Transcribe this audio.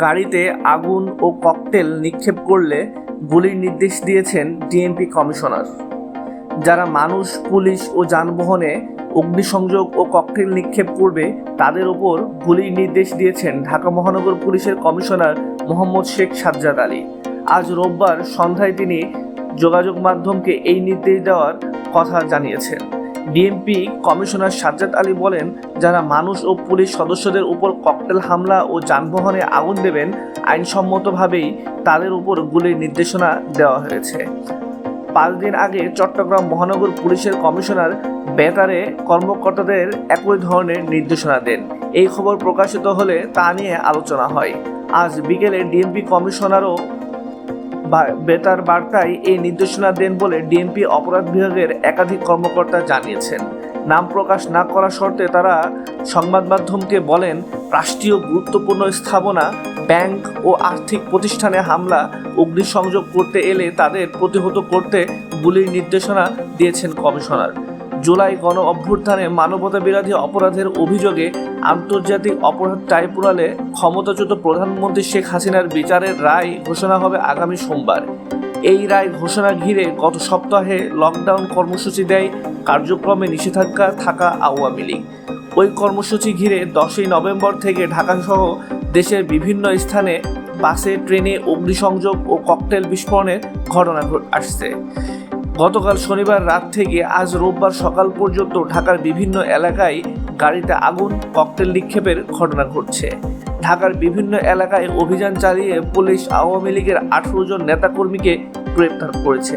গাড়িতে আগুন ও ককটেল নিক্ষেপ করলে গুলির নির্দেশ দিয়েছেন ডিএমপি কমিশনার। যারা মানুষ, পুলিশ ও যানবাহনে অগ্নিসংযোগ ও ককটেল নিক্ষেপ করবে, তাদের ওপর গুলির নির্দেশ দিয়েছেন ঢাকা মহানগর পুলিশের কমিশনার মোহাম্মদ শেখ সাজ্জাদ আলী। আজ রোববার সন্ধ্যায় তিনি যোগাযোগ মাধ্যমকে এই নির্দেশ দেওয়ার কথা জানিয়েছেন। ডিএমপি কমিশনার সাজ্জাদ আলী বলেন, যারা মানুষ ও পুলিশ সদস্যদের উপর ককটেল হামলা ও যানবাহনে আগুন দেবেন, আইনসম্মতভাবেই তাদের উপর গুলির নির্দেশনা দেওয়া হয়েছে। পাঁচ দিন আগে চট্টগ্রাম মহানগর পুলিশের কমিশনার বেতারে কর্মকর্তাদের একই ধরনের নির্দেশনা দেন। এই খবর প্রকাশিত হলে তা নিয়ে আলোচনা হয়। আজ বিকেলে ডিএমপি কমিশনারও বেতার বার্তায় এই নির্দেশনা দেন বলে ডিএমপি অপরাধ বিভাগের একাধিক কর্মকর্তা জানিয়েছেন। নাম প্রকাশ না করা শর্তে তারা সংবাদ মাধ্যমকে বলেন, রাষ্ট্রীয় গুরুত্বপূর্ণ স্থাপনা, ব্যাংক ও আর্থিক প্রতিষ্ঠানে হামলা, অগ্নিসংযোগ করতে এলে তাদের প্রতিহত করতে গুলির নির্দেশনা দিয়েছেন কমিশনার। জুলাই গণ অভ্যুত্থানে মানবতা বিরোধী অপরাধের অভিযোগে আন্তর্জাতিক অপরাধ ট্রাইব্যুনালে ক্ষমতাচ্যুত প্রধানমন্ত্রী শেখ হাসিনার বিচারের রায় ঘোষণা হবে আগামী সোমবার। এই রায় ঘোষণা ঘিরে গত সপ্তাহে লকডাউন কর্মসূচি দেয় কার্যক্রমে নিষেধাজ্ঞা থাকা আওয়ামী লীগ। ওই কর্মসূচি ঘিরে দশই নভেম্বর থেকে ঢাকাসহ দেশের বিভিন্ন স্থানে বাসে, ট্রেনে, অগ্নিসংযোগ ও ককটেল বিস্ফোরণের ঘটনা ঘট- আসছে। গতকাল শনিবার রাত থেকে আজ রোববার সকাল পর্যন্ত ঢাকার বিভিন্ন এলাকায় গাড়িতে আগুন, ককটেল নিক্ষেপের ঘটনা ঘটছে। ঢাকার বিভিন্ন এলাকায় অভিযান চালিয়ে পুলিশ আওয়ামী লীগের আঠারো জন নেতাকর্মীকে গ্রেপ্তার করেছে।